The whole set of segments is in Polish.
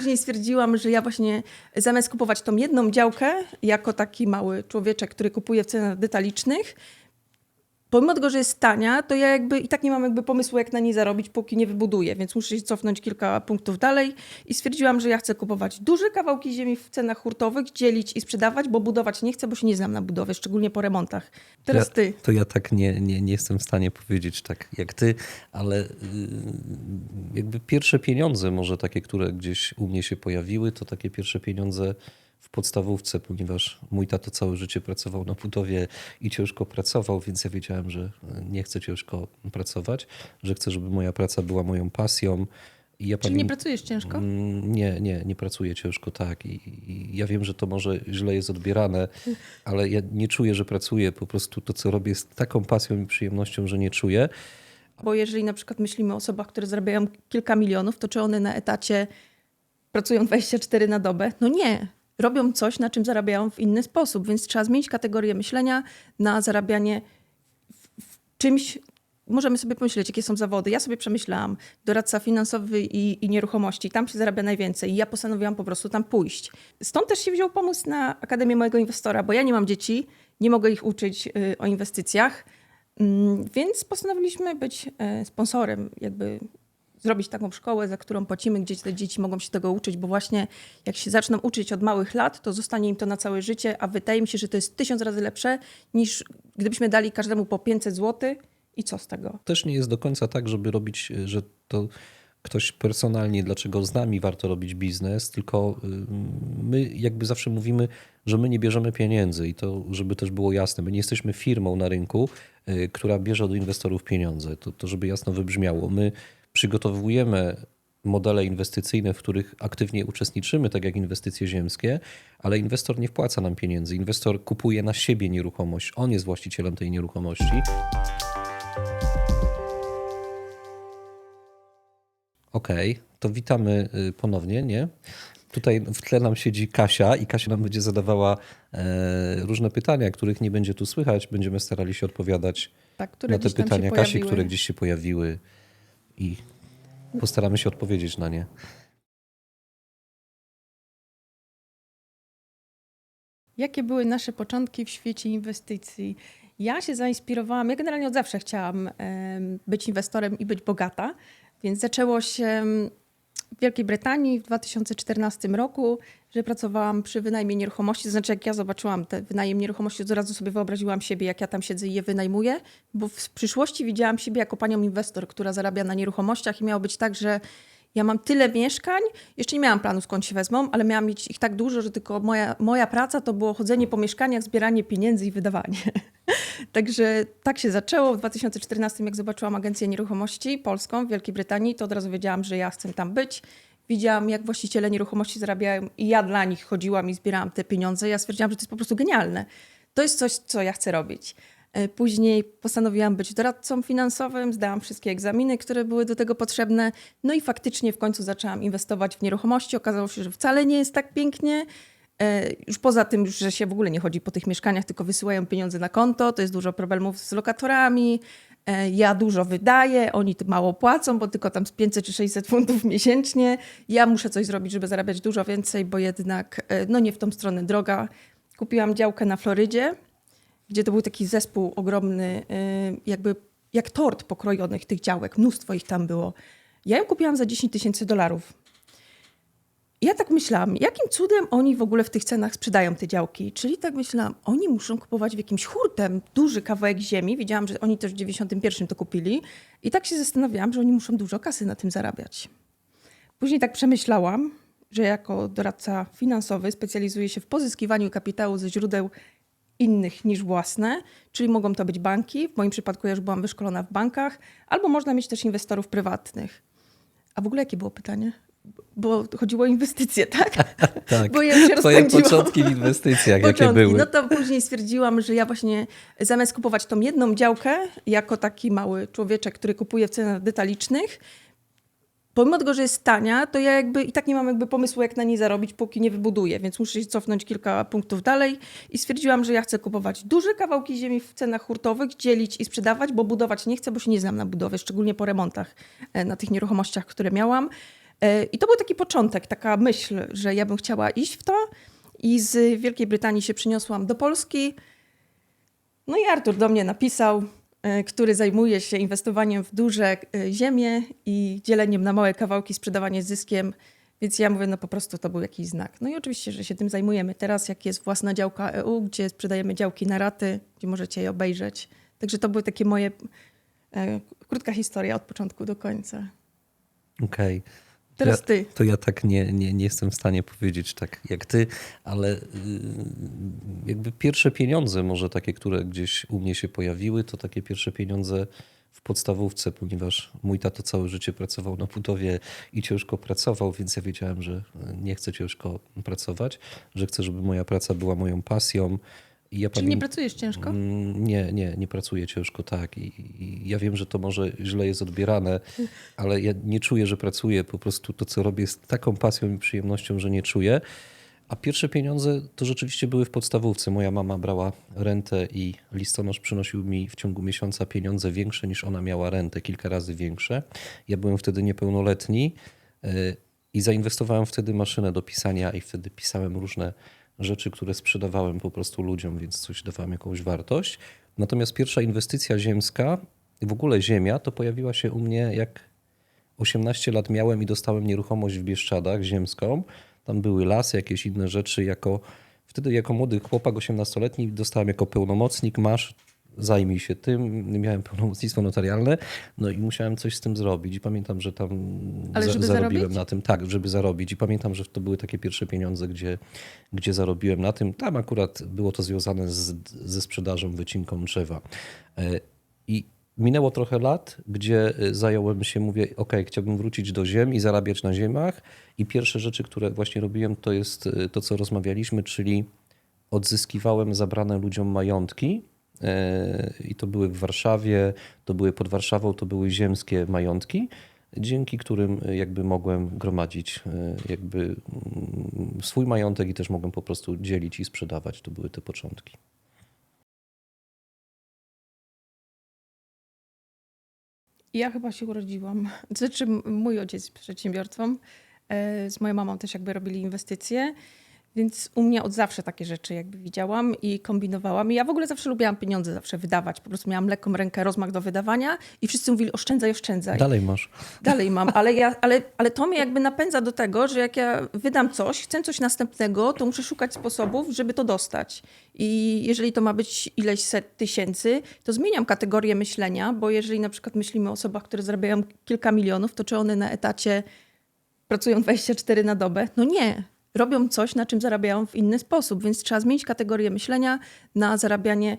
później stwierdziłam, że ja właśnie zamiast kupować tą jedną działkę, jako taki mały człowieczek, który kupuje w cenach detalicznych, pomimo tego, że jest tania, to ja jakby i tak nie mam jakby pomysłu, jak na niej zarobić, póki nie wybuduję, więc muszę się cofnąć kilka punktów dalej i stwierdziłam, że ja chcę kupować duże kawałki ziemi w cenach hurtowych, dzielić i sprzedawać, bo budować nie chcę, bo się nie znam na budowie, szczególnie po remontach. Teraz ja, ty. To ja tak nie, nie, nie jestem w stanie powiedzieć tak jak ty, ale yy, jakby pierwsze pieniądze, może takie, które gdzieś u mnie się pojawiły, to takie pierwsze pieniądze podstawówce, ponieważ mój tato całe życie pracował na budowie i ciężko pracował, więc ja wiedziałem, że nie chcę ciężko pracować, że chcę, żeby moja praca była moją pasją. I ja Czyli nie pracujesz ciężko? Mm, Nie, nie, nie pracuję ciężko, tak. I, I ja wiem, że to może źle jest odbierane, ale ja nie czuję, że pracuję. Po prostu to, co robię, jest taką pasją i przyjemnością, że nie czuję. Bo jeżeli na przykład myślimy o osobach, które zarabiają kilka milionów, to czy one na etacie pracują 24 na dobę? No nie. Robią coś, na czym zarabiają w inny sposób, więc trzeba zmienić kategorię myślenia na zarabianie w, w czymś. Możemy sobie pomyśleć, jakie są zawody. Ja sobie przemyślałam, doradca finansowy i, i nieruchomości, tam się zarabia najwięcej i ja postanowiłam po prostu tam pójść. Stąd też się wziął pomysł na Akademię Mojego Inwestora, bo ja nie mam dzieci, nie mogę ich uczyć y, o inwestycjach, Mm, Więc postanowiliśmy być e, sponsorem, jakby zrobić taką szkołę, za którą płacimy, gdzie te dzieci mogą się tego uczyć, bo właśnie jak się zaczną uczyć od małych lat, to zostanie im to na całe życie, a wydaje mi się, że to jest tysiąc razy lepsze niż gdybyśmy dali każdemu po 500 zł i co z tego? Też nie jest do końca tak, żeby robić, że to ktoś personalnie, dlaczego z nami warto robić biznes, tylko y, my jakby zawsze mówimy, że my nie bierzemy pieniędzy i to, żeby też było jasne, my nie jesteśmy firmą na rynku, y, która bierze od inwestorów pieniądze. To, to żeby jasno wybrzmiało. My przygotowujemy modele inwestycyjne, w których aktywnie uczestniczymy, tak jak inwestycje ziemskie, ale inwestor nie wpłaca nam pieniędzy. Inwestor kupuje na siebie nieruchomość. On jest właścicielem tej nieruchomości. Okej, to witamy y, ponownie, nie? Tutaj w tle nam siedzi Kasia i Kasia nam będzie zadawała e, różne pytania, których nie będzie tu słychać. Będziemy starali się odpowiadać Tak, na te pytania Kasi, które gdzieś się pojawiły i postaramy się odpowiedzieć na nie. Jakie były nasze początki w świecie inwestycji? Ja się zainspirowałam, ja generalnie od zawsze chciałam być inwestorem i być bogata, więc zaczęło się w Wielkiej Brytanii w 2014 roku, że pracowałam przy wynajmie nieruchomości. To znaczy, jak ja zobaczyłam te wynajem nieruchomości, od razu sobie wyobraziłam siebie, jak ja tam siedzę i je wynajmuję, bo w przyszłości widziałam siebie jako panią inwestor, która zarabia na nieruchomościach i miało być tak, że ja mam tyle mieszkań, jeszcze nie miałam planu skąd się wezmą, ale miałam mieć ich tak dużo, że tylko moja, moja praca to było chodzenie po mieszkaniach, zbieranie pieniędzy i wydawanie. Także tak się zaczęło. W 2014, jak zobaczyłam agencję nieruchomości polską w Wielkiej Brytanii, to od razu wiedziałam, że ja chcę tam być. Widziałam, jak właściciele nieruchomości zarabiają i ja dla nich chodziłam i zbierałam te pieniądze. Ja stwierdziłam, że to jest po prostu genialne. To jest coś, co ja chcę robić. E, Później postanowiłam być doradcą finansowym, zdałam wszystkie egzaminy, które były do tego potrzebne. No i faktycznie w końcu zaczęłam inwestować w nieruchomości. Okazało się, że wcale nie jest tak pięknie. E, Już poza tym, że się w ogóle nie chodzi po tych mieszkaniach, tylko wysyłają pieniądze na konto, to jest dużo problemów z lokatorami. E, Ja dużo wydaję, oni mało płacą, bo tylko tam z 500 czy 600 funtów miesięcznie. Ja muszę coś zrobić, żeby zarabiać dużo więcej, bo jednak no nie w tą stronę droga. Kupiłam działkę na Florydzie, gdzie to był taki zespół ogromny, y, jakby jak tort pokrojonych tych działek. Mnóstwo ich tam było. Ja ją kupiłam za 10 tysięcy dolarów. Ja tak myślałam, jakim cudem oni w ogóle w tych cenach sprzedają te działki? Czyli tak myślałam, oni muszą kupować w jakimś hurtem duży kawałek ziemi. Wiedziałam, że oni też w 91 to kupili. I tak się zastanawiałam, że oni muszą dużo kasy na tym zarabiać. Później tak przemyślałam, że jako doradca finansowy specjalizuję się w pozyskiwaniu kapitału ze źródeł innych niż własne, czyli mogą to być banki. W moim przypadku ja już byłam wyszkolona w bankach, albo można mieć też inwestorów prywatnych. A w ogóle jakie było pytanie? Bo chodziło o inwestycje, tak? Tak, Bo ja się twoje początki w inwestycjach, jakie Początki. były? No to później stwierdziłam, że ja właśnie zamiast kupować tą jedną działkę, jako taki mały człowieczek, który kupuje w cenach detalicznych, pomimo tego, że jest tania, to ja jakby i tak nie mam jakby pomysłu, jak na niej zarobić, póki nie wybuduję, więc muszę się cofnąć kilka punktów dalej i stwierdziłam, że ja chcę kupować duże kawałki ziemi w cenach hurtowych, dzielić i sprzedawać, bo budować nie chcę, bo się nie znam na budowie, szczególnie po remontach e, na tych nieruchomościach, które miałam. E, I to był taki początek, taka myśl, że ja bym chciała iść w to. I z Wielkiej Brytanii się przyniosłam do Polski. No i Artur do mnie napisał, który zajmuje się inwestowaniem w duże e, ziemie i dzieleniem na małe kawałki, sprzedawanie zyskiem. Więc ja mówię, no po prostu to był jakiś znak. No i oczywiście, że się tym zajmujemy. Teraz, jak jest własna działka EU, gdzie sprzedajemy działki na raty, gdzie możecie je obejrzeć. Także to były takie moje e, krótka historia od początku do końca. Okej. Teraz ja, ty. To ja tak nie, nie, nie jestem w stanie powiedzieć tak jak ty, ale y, jakby pierwsze pieniądze, może takie, które gdzieś u mnie się pojawiły, to takie pierwsze pieniądze w podstawówce, ponieważ mój tato całe życie pracował na budowie i ciężko pracował, więc ja wiedziałem, że nie chcę ciężko pracować, że chcę, żeby moja praca była moją pasją. I ja Czyli nie pracujesz ciężko? Nie, nie, nie pracuję ciężko, tak. I, I ja wiem, że to może źle jest odbierane, ale ja nie czuję, że pracuję. Po prostu to, co robię, z taką pasją i przyjemnością, że nie czuję. A pierwsze pieniądze to rzeczywiście były w podstawówce. Moja mama brała rentę i listonosz przynosił mi w ciągu miesiąca pieniądze większe niż ona miała rentę, kilka razy większe. Ja byłem wtedy niepełnoletni y, i zainwestowałem wtedy maszynę do pisania i wtedy pisałem różne rzeczy, które sprzedawałem po prostu ludziom, więc coś dawałem jakąś wartość. Natomiast pierwsza inwestycja ziemska, w ogóle ziemia, to pojawiła się u mnie jak 18 lat miałem i dostałem nieruchomość w Bieszczadach ziemską. Tam były lasy, jakieś inne rzeczy. Jako, wtedy jako młody chłopak 18-letni dostałem jako pełnomocnik, masz, zajmij się tym. Miałem pełnomocnictwo notarialne, no i musiałem coś z tym zrobić. I pamiętam, że tam żeby zarobiłem zarobić? na tym. Tak, żeby zarobić. I pamiętam, że to były takie pierwsze pieniądze, gdzie, gdzie zarobiłem na tym. Tam akurat było to związane z, ze sprzedażą, wycinką drzewa. E, I minęło trochę lat, gdzie e, zająłem się, mówię, ok, chciałbym wrócić do ziem i zarabiać na ziemiach. I pierwsze rzeczy, które właśnie robiłem, to jest e, to, co rozmawialiśmy, czyli odzyskiwałem zabrane ludziom majątki. E, I to były w Warszawie, to były pod Warszawą, to były ziemskie majątki, dzięki którym e, jakby mogłem gromadzić e, jakby mm, swój majątek i też mogłem po prostu dzielić i sprzedawać. To były te początki. Ja chyba się urodziłam. Znaczy, mój ojciec przedsiębiorcą. Z moją mamą też jakby robili inwestycje. Więc u mnie od zawsze takie rzeczy jakby widziałam i kombinowałam. I ja w ogóle zawsze lubiłam pieniądze zawsze wydawać. Po prostu miałam lekką rękę, rozmach do wydawania i wszyscy mówili oszczędzaj, oszczędzaj. Dalej masz. Dalej mam, ale, ja, ale, ale to mnie jakby napędza do tego, że jak ja wydam coś, chcę coś następnego, to muszę szukać sposobów, żeby to dostać. I jeżeli to ma być ileś set tysięcy, to zmieniam kategorię myślenia, bo jeżeli na przykład myślimy o osobach, które zarabiają kilka milionów, to czy one na etacie pracują 24 na dobę? No nie. Robią coś, na czym zarabiają w inny sposób, więc trzeba zmienić kategorię myślenia na zarabianie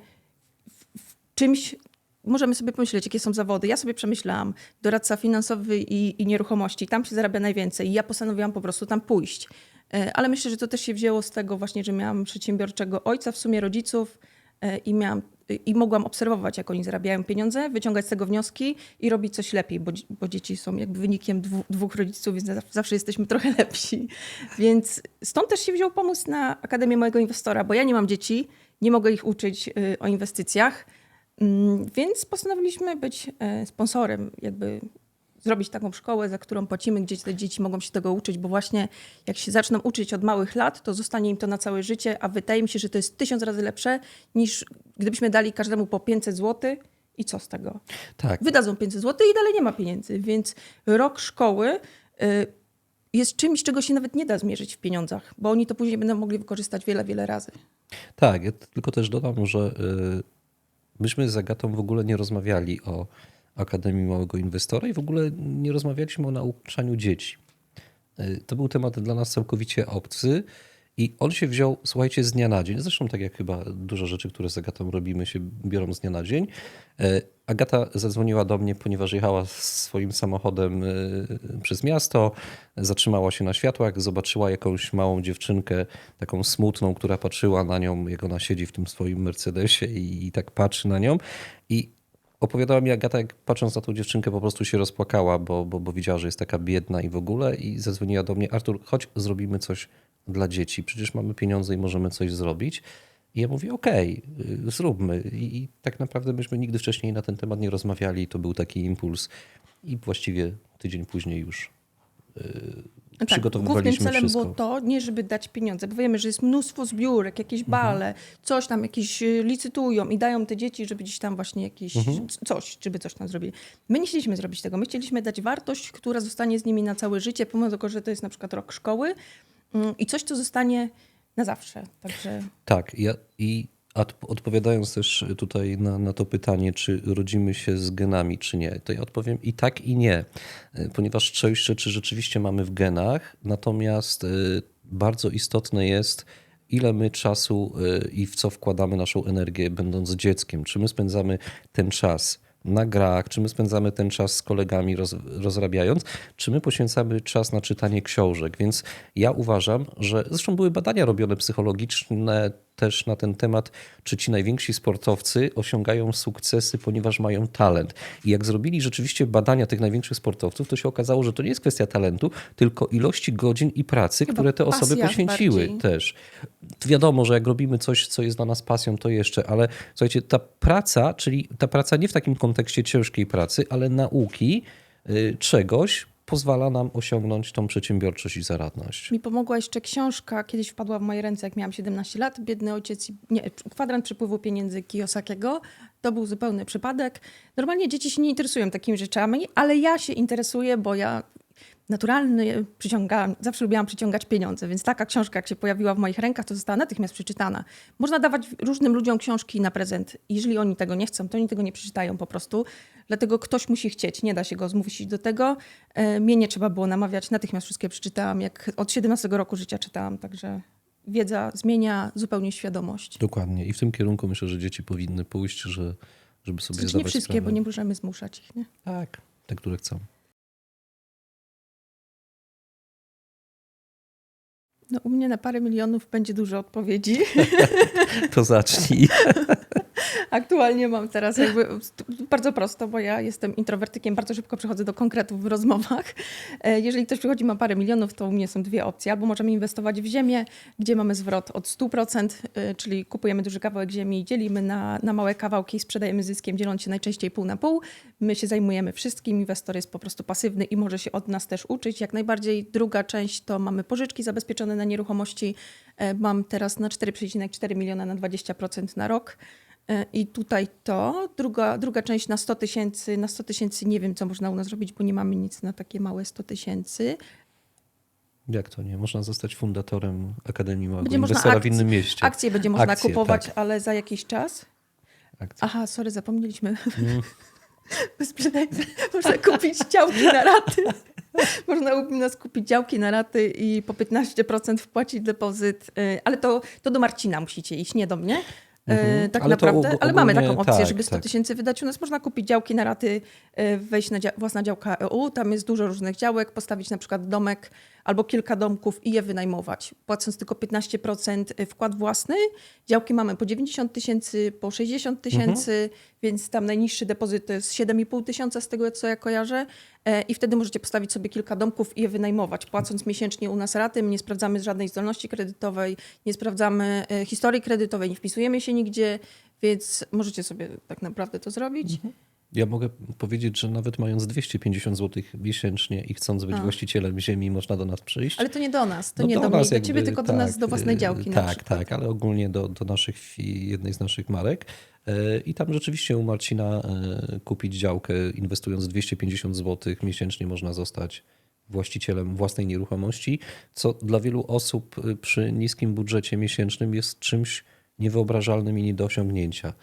czymś, możemy sobie pomyśleć, jakie są zawody. Ja sobie przemyślałam, doradca finansowy i, i nieruchomości, tam się zarabia najwięcej i ja postanowiłam po prostu tam pójść. E, Ale myślę, że to też się wzięło z tego właśnie, że miałam przedsiębiorczego ojca, w sumie rodziców e, i, miałam, i mogłam obserwować, jak oni zarabiają pieniądze, wyciągać z tego wnioski i robić coś lepiej, bo, bo dzieci są jakby wynikiem dwu, dwóch rodziców, więc zaw- zawsze jesteśmy trochę lepsi. Więc stąd też się wziął pomysł na Akademię Mojego Inwestora, bo ja nie mam dzieci, nie mogę ich uczyć y, o inwestycjach, Mm, Więc postanowiliśmy być e, sponsorem, jakby zrobić taką szkołę, za którą płacimy, gdzie te dzieci mogą się tego uczyć, bo właśnie jak się zaczną uczyć od małych lat, to zostanie im to na całe życie, a wydaje mi się, że to jest tysiąc razy lepsze niż gdybyśmy dali każdemu po 500 zł i co z tego? Tak. Wydadzą 500 zł i dalej nie ma pieniędzy, więc rok szkoły y, jest czymś, czego się nawet nie da zmierzyć w pieniądzach, bo oni to później będą mogli wykorzystać wiele, wiele razy. Tak, ja tylko też dodam, że y, myśmy z Agatą w ogóle nie rozmawiali o Akademii Małego Inwestora i w ogóle nie rozmawialiśmy o nauczaniu dzieci. Y, To był temat dla nas całkowicie obcy i on się wziął, słuchajcie, z dnia na dzień. Zresztą tak jak chyba dużo rzeczy, które z Agatą robimy, się biorą z dnia na dzień. Y, Agata zadzwoniła do mnie, ponieważ jechała swoim samochodem y, przez miasto, zatrzymała się na światłach, zobaczyła jakąś małą dziewczynkę, taką smutną, która patrzyła na nią, jak ona siedzi w tym swoim Mercedesie i, i tak patrzy na nią. I opowiadała mi Agata, jak patrząc na tą dziewczynkę, po prostu się rozpłakała, bo, bo, bo widziała, że jest taka biedna i w ogóle. I zadzwoniła do mnie, Artur, chodź, zrobimy coś dla dzieci. Przecież mamy pieniądze i możemy coś zrobić. I ja mówię, okej, y, zróbmy. I, I tak naprawdę myśmy nigdy wcześniej na ten temat nie rozmawiali. To był taki impuls. I właściwie tydzień później już No tak, głównym przygotowywaliśmy celem wszystko. było to, nie żeby dać pieniądze, bo wiemy, że jest mnóstwo zbiórek, jakieś Mhm. bale, coś tam jakieś y, licytują i dają te dzieci, żeby gdzieś tam właśnie jakieś Mhm. coś, żeby coś tam zrobili. My nie chcieliśmy zrobić tego. My chcieliśmy dać wartość, która zostanie z nimi na całe życie, pomimo tego, że to jest na przykład rok szkoły mm, i coś, co zostanie na zawsze. Także Tak, ja, i odpowiadając też tutaj na, na to pytanie, czy rodzimy się z genami, czy nie, to ja odpowiem i tak, i nie, Y, ponieważ część rzeczy rzeczywiście mamy w genach, natomiast y, bardzo istotne jest, ile my czasu y, i w co wkładamy naszą energię, będąc dzieckiem. Czy my spędzamy ten czas na grach, czy my spędzamy ten czas z kolegami roz, rozrabiając, czy my poświęcamy czas na czytanie książek. Więc ja uważam, że zresztą były badania robione psychologiczne też na ten temat, czy ci najwięksi sportowcy osiągają sukcesy, ponieważ mają talent. I jak zrobili rzeczywiście badania tych największych sportowców, to się okazało, że to nie jest kwestia talentu, tylko ilości godzin i pracy, Chyba które te osoby poświęciły bardziej. też. Wiadomo, że jak robimy coś, co jest dla nas pasją, to jeszcze, ale słuchajcie, ta praca, czyli ta praca nie w takim kontekście ciężkiej pracy, ale nauki y, czegoś pozwala nam osiągnąć tą przedsiębiorczość i zaradność. mi pomogła jeszcze książka, kiedyś wpadła w moje ręce, jak miałam 17 lat, Biedny ojciec, nie, kwadrant przepływu pieniędzy Kiyosakiego. To był zupełny przypadek. Normalnie dzieci się nie interesują takimi rzeczami, ale ja się interesuję, bo ja naturalnie przyciągałam, zawsze lubiłam przyciągać pieniądze, więc taka książka, jak się pojawiła w moich rękach, to została natychmiast przeczytana. Można dawać różnym ludziom książki na prezent. Jeżeli oni tego nie chcą, to oni tego nie przeczytają po prostu. Dlatego ktoś musi chcieć, nie da się go zmusić do tego. E, Mnie nie trzeba było namawiać, natychmiast wszystkie przeczytałam, jak od 17 roku życia czytałam, także wiedza zmienia zupełnie świadomość. Dokładnie. I w tym kierunku myślę, że dzieci powinny pójść, że, żeby sobie Znaczy nie wszystkie, sprawę. bo nie możemy zmuszać ich, nie? Tak, te, które chcą. No, u mnie na parę milionów będzie dużo odpowiedzi. To zacznij. Aktualnie mam teraz jakby bardzo prosto, bo ja jestem introwertykiem, bardzo szybko przechodzę do konkretów w rozmowach. E, Jeżeli ktoś przychodzi ma parę milionów, to u mnie są dwie opcje. Albo możemy inwestować w ziemię, gdzie mamy zwrot od 100%, e, czyli kupujemy duży kawałek ziemi dzielimy na, na małe kawałki i sprzedajemy zyskiem, dzieląc się najczęściej pół na pół. My się zajmujemy wszystkim, inwestor jest po prostu pasywny i może się od nas też uczyć. Jak najbardziej druga część to mamy pożyczki zabezpieczone na nieruchomości. E, Mam teraz na 4,4 miliona na 20% na rok. E, I tutaj to. Druga, druga część na 100 tysięcy. Na 100 tysięcy nie wiem, co można u nas zrobić, bo nie mamy nic na takie małe 100 tysięcy. Jak to nie? Można zostać fundatorem Akademii Małego Inwestora w innym mieście. Akcje będzie można Akcje, kupować, tak. ale za jakiś czas. Akcje. Aha, sorry, zapomnieliśmy. Mm. Można kupić działki na raty. Można u nas kupić działki na raty i po 15% wpłacić depozyt, y, ale to, to do Marcina musicie iść, nie do mnie. Mhm. Tak Ale naprawdę, og- ale mamy ogólnie taką opcję, tak, żeby 100 tak. tysięcy wydać. U nas można kupić działki na raty, y, wejść na dzia- własna działka EU, tam jest dużo różnych działek, postawić na przykład domek albo kilka domków i je wynajmować, płacąc tylko 15% wkład własny. Działki mamy po 90 tysięcy, po 60 tysięcy, więc tam najniższy depozyt to jest 7,5 tysiąca z tego, co ja kojarzę. E, I wtedy możecie postawić sobie kilka domków i je wynajmować, płacąc miesięcznie u nas raty. My nie sprawdzamy żadnej zdolności kredytowej, nie sprawdzamy e, historii kredytowej, nie wpisujemy się nigdzie, więc możecie sobie tak naprawdę to zrobić. Ja mogę powiedzieć, że nawet mając 250 zł miesięcznie i chcąc być A. właścicielem ziemi, można do nas przyjść. Ale to nie do nas, to No nie do, do mnie nas i do ciebie, jakby, tylko do nas, tak, do własnej działki Tak, tak, ale ogólnie do, do naszych, jednej z naszych marek. E, I tam rzeczywiście u Marcina e, kupić działkę, inwestując 250 zł miesięcznie można zostać właścicielem własnej nieruchomości, co dla wielu osób y, przy niskim budżecie miesięcznym jest czymś niewyobrażalnym i nie do osiągnięcia.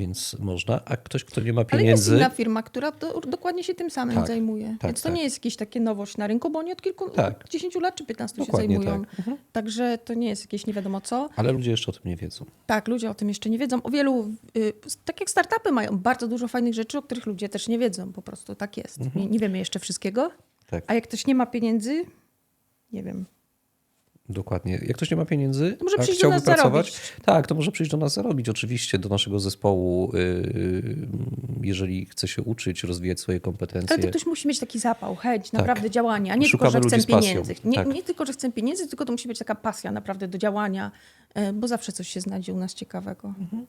Więc można, a ktoś, kto nie ma Ale jest pieniędzy, inna firma, która do, dokładnie się tym samym Tak, zajmuje. tak, Więc to tak. nie jest jakieś takie nowość na rynku, bo oni od kilku, Tak. od 10 lat czy 15 Dokładnie się zajmują. tak. Mhm. Także to nie jest jakieś nie wiadomo co. ale ludzie jeszcze o tym nie wiedzą. Tak, ludzie o tym jeszcze nie wiedzą. O wielu, y, tak jak startupy mają bardzo dużo fajnych rzeczy, o których ludzie też nie wiedzą. Po prostu tak jest. Mhm. Nie, nie wiemy jeszcze wszystkiego. Tak. A jak ktoś nie ma pieniędzy, nie wiem. Dokładnie. Jak ktoś nie ma pieniędzy, To może a chciałby nas pracować, zarobić. tak, to może przyjść do nas zarobić, oczywiście, do naszego zespołu, yy, jeżeli chce się uczyć, rozwijać swoje kompetencje. Ale to ktoś musi mieć taki zapał, chęć naprawdę działania. Nie Tak. Szukamy tylko, że chcę pieniędzy. Nie, Tak. nie tylko, że chcę pieniędzy, tylko to musi być taka pasja naprawdę do działania, y, bo zawsze coś się znajdzie u nas ciekawego. Od, Mhm.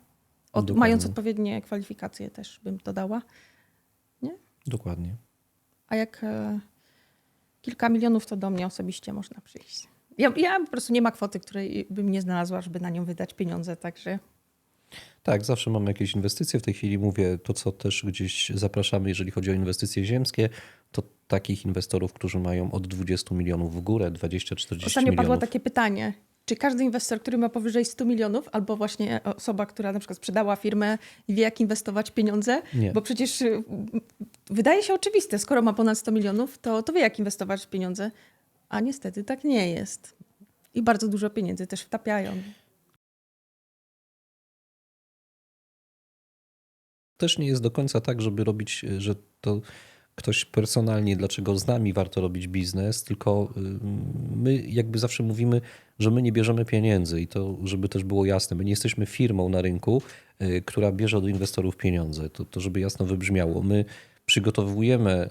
Dokładnie. mając odpowiednie kwalifikacje też bym to dała. Dokładnie. A jak, e, kilka milionów to do mnie osobiście można przyjść. Ja, ja po prostu nie ma kwoty, której bym nie znalazła, żeby na nią wydać pieniądze, także Tak, zawsze mamy jakieś inwestycje. W tej chwili mówię to, co też gdzieś zapraszamy, jeżeli chodzi o inwestycje ziemskie, to takich inwestorów, którzy mają od 20 milionów w górę, 20-40 Ostatnio padło milionów. takie pytanie, czy każdy inwestor, który ma powyżej 100 milionów, albo właśnie osoba, która na przykład sprzedała firmę, wie jak inwestować pieniądze? Nie. Bo przecież y, wydaje się oczywiste, skoro ma ponad 100 milionów, to, to wie jak inwestować pieniądze, a niestety tak nie jest. I bardzo dużo pieniędzy też wtapiają. Też nie jest do końca tak, żeby robić, y, że to ktoś personalnie, dlaczego z nami warto robić biznes, tylko y, my jakby zawsze mówimy, że my nie bierzemy pieniędzy i to, żeby też było jasne, my nie jesteśmy firmą na rynku, y, która bierze od inwestorów pieniądze. To, to żeby jasno wybrzmiało. My przygotowujemy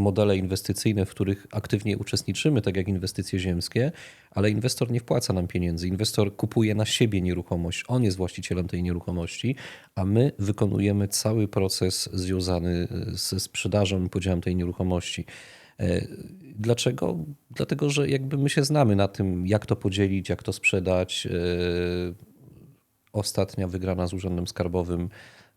modele inwestycyjne, w których aktywnie uczestniczymy, tak jak inwestycje ziemskie, ale inwestor nie wpłaca nam pieniędzy. Inwestor kupuje na siebie nieruchomość, on jest właścicielem tej nieruchomości, a my wykonujemy cały proces związany ze sprzedażą i podziałem tej nieruchomości. E, Dlaczego? Dlatego, że jakby my się znamy na tym, jak to podzielić, jak to sprzedać. E, Ostatnia wygrana z Urzędem Skarbowym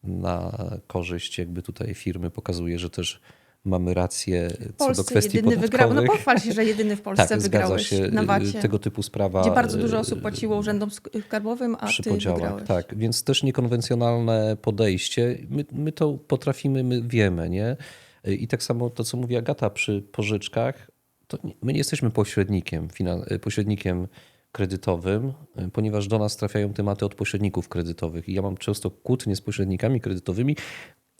na korzyść jakby tutaj firmy pokazuje, że też mamy rację W co do kwestii jedyny wygrał. No podatkowych. pochwal się, że jedyny w Polsce tak, wygrałeś się. na wacie. Tego typu sprawa. Gdzie bardzo dużo e, osób płaciło urzędom sk- skarbowym, a przy ty podziałach, wygrałeś. tak. Więc też niekonwencjonalne podejście. My, my to potrafimy, my wiemy, nie? I tak samo to, co mówi Agata przy pożyczkach, to my nie jesteśmy pośrednikiem, pośrednikiem kredytowym, ponieważ do nas trafiają tematy od pośredników kredytowych i ja mam często kłótnie z pośrednikami kredytowymi.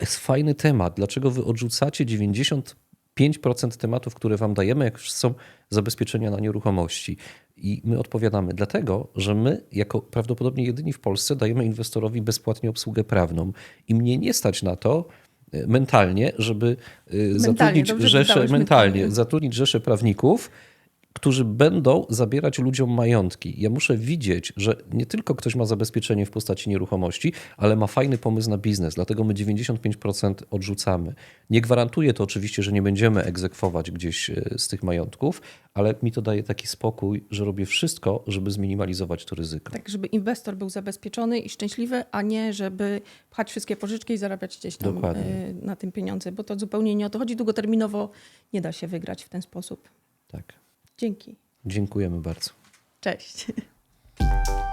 Jest fajny temat. Dlaczego wy odrzucacie 95% tematów, które wam dajemy, jak już są zabezpieczenia na nieruchomości? I my odpowiadamy, dlatego, że my, jako prawdopodobnie jedyni w Polsce, dajemy inwestorowi bezpłatnie obsługę prawną. I mnie nie stać na to e, mentalnie, żeby e, zatrudnić rzeszę dodałeś, mentalnie, mentalnie. zatrudnić rzeszę prawników, którzy będą zabierać ludziom majątki. Ja muszę widzieć, że nie tylko ktoś ma zabezpieczenie w postaci nieruchomości, ale ma fajny pomysł na biznes, dlatego my 95% odrzucamy. Nie gwarantuję to oczywiście, że nie będziemy egzekwować gdzieś e, z tych majątków, ale mi to daje taki spokój, że robię wszystko, żeby zminimalizować to ryzyko. Tak, żeby inwestor był zabezpieczony i szczęśliwy, a nie żeby pchać wszystkie pożyczki i zarabiać gdzieś tam Dokładnie. y, na tym pieniądze, bo to zupełnie nie o to chodzi. Długoterminowo nie da się wygrać w ten sposób. Tak. Dzięki. Dziękujemy bardzo. Cześć.